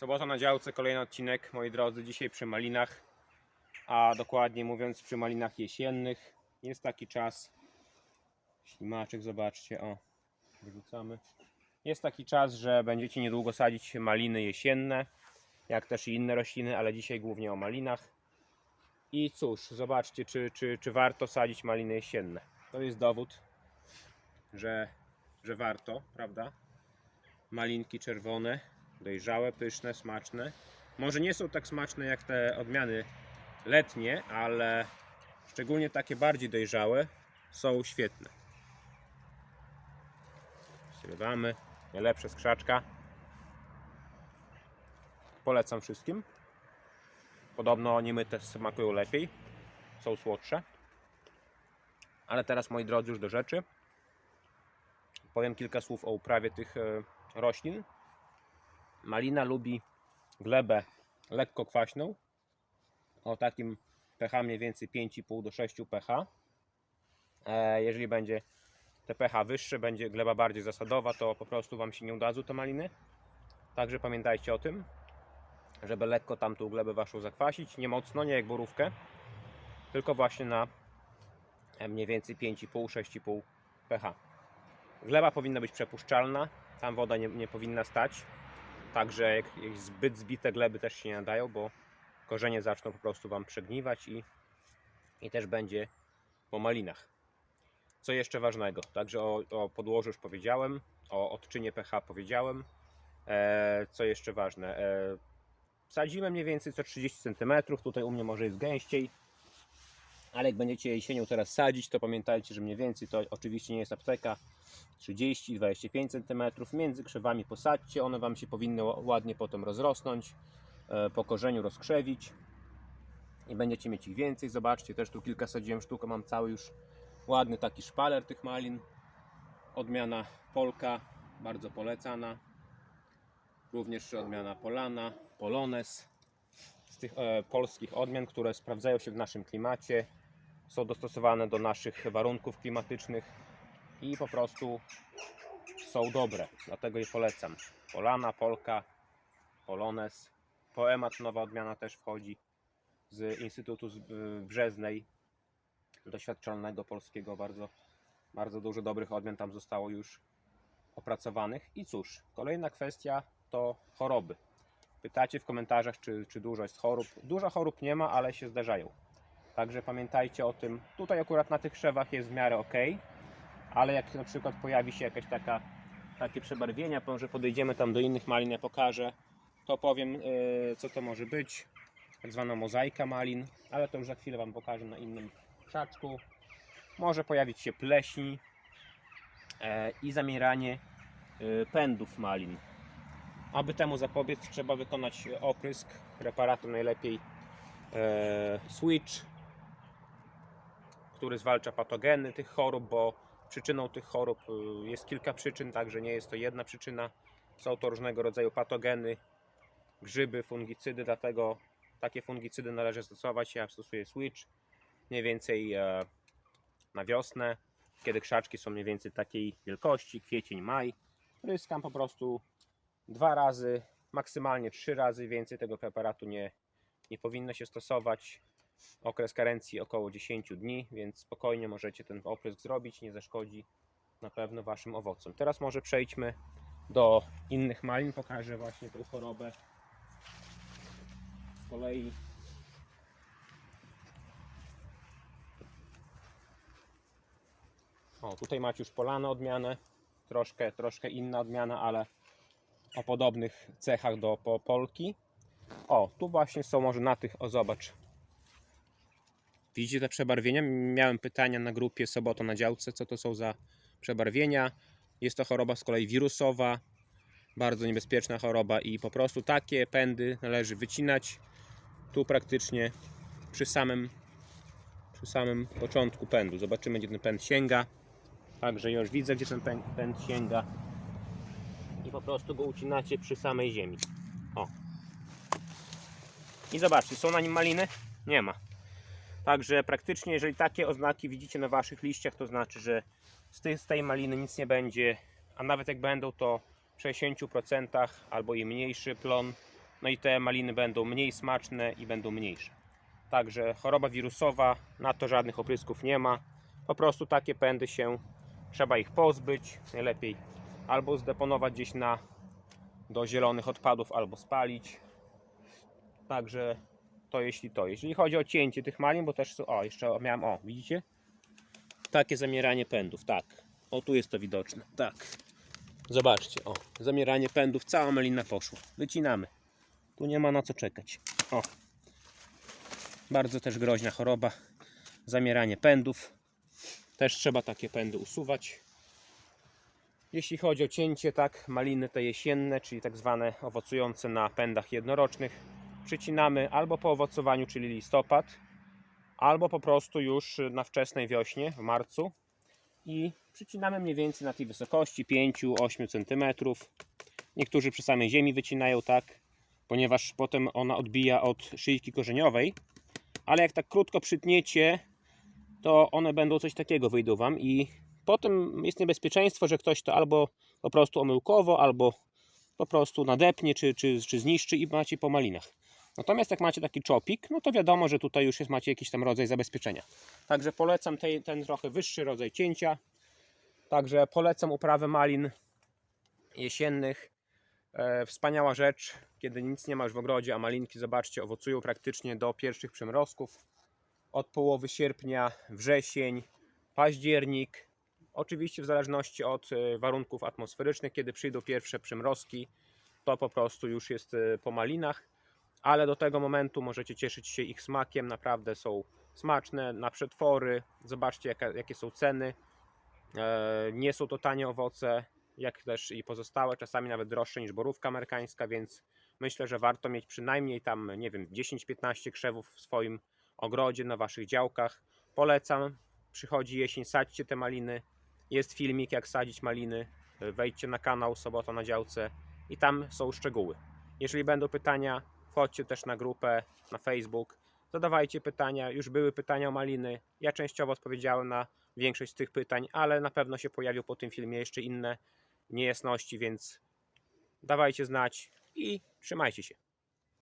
Sobota na działce, kolejny odcinek, moi drodzy, dzisiaj przy malinach, a dokładnie mówiąc przy malinach jesiennych. Jest taki czas, ślimaczek, zobaczcie, o, wyrzucamy. Jest taki czas, że będziecie niedługo sadzić maliny jesienne, jak też i inne rośliny, ale dzisiaj głównie o malinach. I cóż, zobaczcie, czy, czy, czy warto sadzić maliny jesienne. To jest dowód, że, że warto, prawda? Malinki czerwone, dojrzałe, pyszne, smaczne. Może nie są tak smaczne jak te odmiany letnie, ale szczególnie takie bardziej dojrzałe są świetne. Zrywamy, najlepsze z krzaczka. Polecam wszystkim. Podobno niemyte smakują lepiej, są słodsze. Ale teraz, moi drodzy, już do rzeczy. Powiem kilka słów o uprawie tych e, roślin. Malina lubi glebę lekko kwaśną, o takim pH mniej więcej 5,5 do 6 pH. E, Jeżeli będzie te pH wyższe, będzie gleba bardziej zasadowa, to po prostu Wam się nie udadzą te maliny. Także pamiętajcie o tym, żeby lekko tamtą glebę Waszą zakwasić, nie mocno, nie jak borówkę, tylko właśnie na e, mniej więcej 5,5-6,5 pH. Gleba powinna być przepuszczalna, tam woda nie, nie powinna stać. Także jak, jak zbyt zbite gleby też się nie nadają, bo korzenie zaczną po prostu Wam przegniwać i, i też będzie po malinach. Co jeszcze ważnego? Także o, o podłożu już powiedziałem, o odczynie pH powiedziałem. E, co jeszcze ważne? E, sadzimy mniej więcej co 30 cm, tutaj u mnie może jest gęściej. Ale jak będziecie jesienią teraz sadzić, to pamiętajcie, że mniej więcej to oczywiście nie jest apteka, 30-25 cm. Między krzewami posadźcie, one Wam się powinny ła- ładnie potem rozrosnąć, e, po korzeniu rozkrzewić i będziecie mieć ich więcej. Zobaczcie, też tu kilka sadziłem sztuk, mam cały już ładny taki szpaler tych malin. Odmiana Polka, bardzo polecana. Również odmiana Polana, Polones. Z tych e, polskich odmian, które sprawdzają się w naszym klimacie, są dostosowane do naszych warunków klimatycznych i po prostu są dobre, dlatego je polecam. Polana, Polka, Polones, Poemat, nowa odmiana też wchodzi z Instytutu Brzeznej, doświadczalnego polskiego, bardzo, bardzo dużo dobrych odmian tam zostało już opracowanych. I cóż, kolejna kwestia to choroby. Pytacie w komentarzach, czy, czy dużo jest chorób. Dużo chorób nie ma, ale się zdarzają. Także pamiętajcie o tym. Tutaj akurat na tych krzewach jest w miarę ok, ale jak na przykład pojawi się jakaś taka, takie przebarwienia, może podejdziemy tam do innych malin, ja pokażę, to powiem yy, co to może być. Tak zwana mozaika malin, ale to już za chwilę Wam pokażę na innym krzaczku. Może pojawić się pleśń e, i zamieranie e, pędów malin. Aby temu zapobiec, trzeba wykonać oprysk preparatu najlepiej Switch, który zwalcza patogeny tych chorób, bo przyczyną tych chorób y, jest kilka przyczyn, także nie jest to jedna przyczyna. Są to różnego rodzaju patogeny, grzyby, fungicydy, dlatego takie fungicydy należy stosować. Ja stosuję Switch mniej więcej e, na wiosnę, kiedy krzaczki są mniej więcej takiej wielkości, kwiecień, maj. Pryskam po prostu dwa razy, maksymalnie trzy razy, więcej tego preparatu nie, nie powinno się stosować. Okres karencji około 10 dni, więc spokojnie możecie ten oprysk zrobić, nie zaszkodzi na pewno Waszym owocom. Teraz może przejdźmy do innych malin, pokażę właśnie tą chorobę z kolei. O, tutaj macie już polane odmianę, troszkę, troszkę inna odmiana, ale o podobnych cechach do po Polki. O, tu właśnie są może na tych, o zobacz. Widzicie te przebarwienia? Miałem pytania na grupie Soboto na działce, co to są za przebarwienia. Jest to choroba z kolei wirusowa, bardzo niebezpieczna choroba i po prostu takie pędy należy wycinać tu praktycznie przy samym, przy samym początku pędu. Zobaczymy, gdzie ten pęd sięga. Także już widzę, gdzie ten pęd, pęd sięga. I po prostu go ucinacie przy samej ziemi. O. I zobaczcie, są na nim maliny? Nie ma. Także praktycznie, jeżeli takie oznaki widzicie na Waszych liściach, to znaczy, że z tej, z tej maliny nic nie będzie, a nawet jak będą, to w 60% albo i mniejszy plon no i te maliny będą mniej smaczne i będą mniejsze. Także choroba wirusowa, na to żadnych oprysków nie ma. Po prostu takie pędy się trzeba ich pozbyć. Najlepiej albo zdeponować gdzieś na do zielonych odpadów, albo spalić. Także to jeśli to. Jeśli chodzi o cięcie tych malin, bo też są, o jeszcze miałem, o widzicie? Takie zamieranie pędów, tak. O tu jest to widoczne, tak. Zobaczcie, o, zamieranie pędów, cała malina poszła. Wycinamy. Tu nie ma na co czekać. O. Bardzo też groźna choroba. Zamieranie pędów. Też trzeba takie pędy usuwać. Jeśli chodzi o cięcie, tak, maliny te jesienne, czyli tak zwane owocujące na pędach jednorocznych, przycinamy albo po owocowaniu, czyli listopad, albo po prostu już na wczesnej wiośnie, w marcu. I przycinamy mniej więcej na tej wysokości 5-8 cm. Niektórzy przy samej ziemi wycinają tak, ponieważ potem ona odbija od szyjki korzeniowej. Ale jak tak krótko przytniecie, to one będą coś takiego, wyjdą Wam i potem jest niebezpieczeństwo, że ktoś to albo po prostu omyłkowo, albo po prostu nadepnie, czy, czy, czy zniszczy i macie po malinach. Natomiast jak macie taki czopik, no to wiadomo, że tutaj już jest, macie jakiś tam rodzaj zabezpieczenia. Także polecam ten trochę wyższy rodzaj cięcia. Także polecam uprawę malin jesiennych. E, wspaniała rzecz, kiedy nic nie ma już w ogrodzie, a malinki, zobaczcie, owocują praktycznie do pierwszych przymrozków. Od połowy sierpnia, wrzesień, październik. Oczywiście w zależności od e, warunków atmosferycznych, kiedy przyjdą pierwsze przymrozki, to po prostu już jest e, po malinach. Ale do tego momentu możecie cieszyć się ich smakiem. Naprawdę są smaczne na przetwory. Zobaczcie, jaka, jakie są ceny. E, nie są to tanie owoce, jak też i pozostałe, czasami nawet droższe niż borówka amerykańska, więc myślę, że warto mieć przynajmniej tam, nie wiem, 10-15 krzewów w swoim ogrodzie, na waszych działkach. Polecam. Przychodzi jesień, sadźcie te maliny. Jest filmik, jak sadzić maliny. Wejdźcie na kanał Sobota na działce i tam są szczegóły. Jeżeli będą pytania, wchodźcie też na grupę na Facebook. Zadawajcie pytania. Już były pytania o maliny. Ja częściowo odpowiedziałem na większość z tych pytań, ale na pewno się pojawią po tym filmie jeszcze inne niejasności, więc dawajcie znać i trzymajcie się.